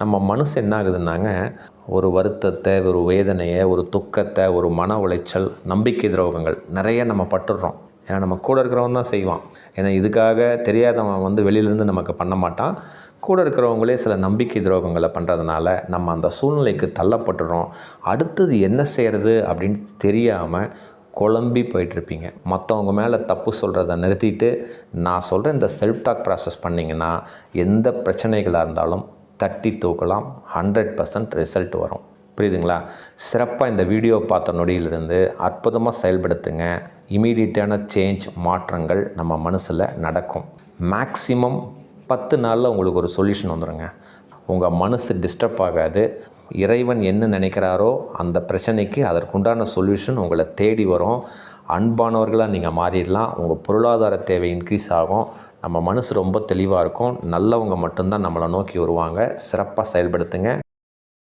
நம்ம மனசு என்ன ஆகுதுன்னாங்க ஒரு வருத்தத்தை ஒரு வேதனையை ஒரு துக்கத்தை ஒரு மன உளைச்சல் நம்பிக்கை துரோகங்கள் நிறைய நம்ம பட்டுடுறோம். ஏன்னா நம்ம கூட இருக்கிறவன் தான் செய்வான். ஏன்னா இதுக்காக தெரியாதவன் வந்து வெளியிலேருந்து நமக்கு பண்ண மாட்டான். கூட இருக்கிறவங்களே சில நம்பிக்கை துரோகங்களை பண்ணுறதுனால நம்ம அந்த சூழ்நிலைக்கு தள்ளப்பட்டுறோம் அடுத்தது என்ன செய்கிறது அப்படின்னு தெரியாமல் குழம்பி போயிட்டுருப்பீங்க. மற்றவங்க மேலே தப்பு சொல்கிறத நிறுத்திட்டு நான் சொல்கிற இந்த செல்ஃப் டாக் ப்ராசஸ் பண்ணிங்கன்னா எந்த பிரச்சனைகளாக இருந்தாலும் தட்டி தூக்கலாம். ஹண்ட்ரட் பர்சன்ட் ரிசல்ட் வரும். புரியுதுங்களா? சிறப்பாக இந்த வீடியோ பார்த்த நொடியிலிருந்து அற்புதமாக செயல்படுத்துங்க. இமீடியட்டான சேஞ்ச் மாற்றங்கள் நம்ம மனசில் நடக்கும். மேக்ஸிமம் பத்து நாளில் உங்களுக்கு ஒரு சொல்யூஷன் வந்துடுங்க உங்கள் மனசு டிஸ்டர்ப் ஆகாது. இறைவன் என்ன நினைக்கிறாரோ அந்த பிரச்சனைக்கு அதற்குண்டான சொல்யூஷன் உங்களை தேடி வரும். அன்பானவர்களாக நீங்கள் மாறிடலாம். உங்கள் பொருளாதார தேவை இன்க்ரீஸ் ஆகும் நம்ம மனசு ரொம்ப தெளிவாக இருக்கும். நல்லவங்க மட்டும்தான் நம்மளை நோக்கி வருவாங்க. சிறப்பாக செயல்படுத்துங்க.